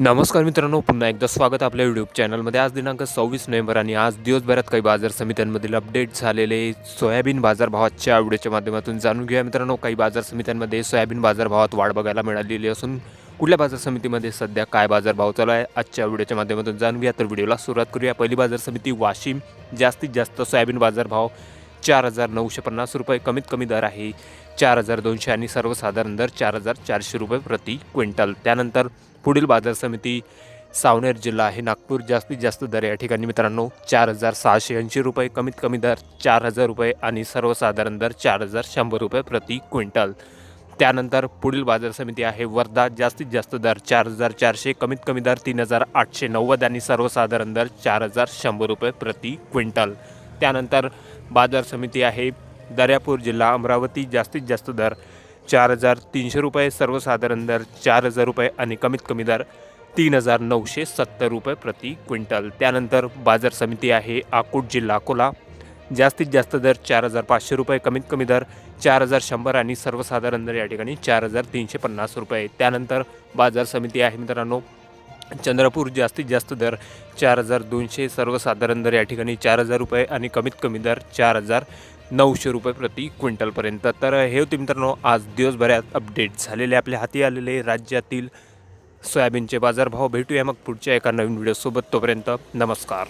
नमस्कार मित्रांनो पुन्हा एकदा स्वागत आपल्या यूट्यूब चॅनलमध्ये आज दिनांक सव्वीस नोव्हेंबर आणि आज दिवसभरात काही बाजार समित्यांमधील अपडेट झालेले सोयाबीन बाजारभावाच्या व्हिडिओच्या माध्यमातून जाणून घेऊया मित्रांनो. काही बाजार समित्यांमध्ये सोयाबीन बाजारभावात वाढ बघायला मिळालेली असून कुठल्या बाजार समितीमध्ये सध्या काय बाजारभाव चालू आहे आजच्या व्हिडिओच्या माध्यमातून जाणून घ्या तर व्हिडिओला सुरुवात करूया. पहिली बाजार समिती वाशिम. जास्तीत जास्त सोयाबीन बाजारभाव चार हजार नऊशे पन्नास रुपये कमीत कमी दर आहे. चार हजार दोनशे आणि सर्वसाधारण दर चार हजार चारशे रुपये प्रति क्विंटल. त्यानंतर पुढील बाजार समिती सावनेर जिल्हा आहे. नागपूर जास्तीत जास्त दर या ठिकाणी मित्रांनो चार हजार सहाशे ऐंशी रुपये कमीत कमी दर चार हजार रुपये आणि सर्वसाधारण दर चार हजार शंभर रुपये प्रति क्विंटल. त्यानंतर पुढील बाजार समिती आहे. वर्धा जास्तीत जास्त दर चार हजार चारशे कमीत कमी दर तीन हजार आठशे नव्वद आणि सर्वसाधारण दर चार हजार शंभर रुपये प्रति क्विंटल. त्यानंतर बाजार समिती आहे. दर्यापूर जिल्हा अमरावती जास्तीत जास्त दर चार हजार तीनशे रुपये सर्वसाधारण दर चार हजार रुपये आणि कमीत कमी दर तीन हजार नऊशे सत्तर रुपये प्रति क्विंटल. त्यानंतर बाजार समिती आहे अकोट जिल्हा अकोला. जास्तीत जास्त दर चार हजार पाचशे रुपये कमीत कमी दर चार हजार शंभर आणि सर्वसाधारण दर या ठिकाणी चार हजार तीनशे पन्नास रुपये. त्यानंतर बाजार समिती आहे मित्रांनो चंद्रपूर जास्तीत जास्त दर चार हजार दोनशे सर्वसाधारण दर या ठिकाणी चार हजार रुपये आणि कमीत कमी दर चार हजार नऊशे रुपये प्रति क्विंटलपर्यंत. तर हे होते मित्रांनो आज दिवसभरात अपडेट झालेले आपल्या हाती आलेले. राज्यातील सोयाबीनचे बाजारभाव भेटूया मग पुढच्या एका नवीन व्हिडिओसोबत तोपर्यंत नमस्कार.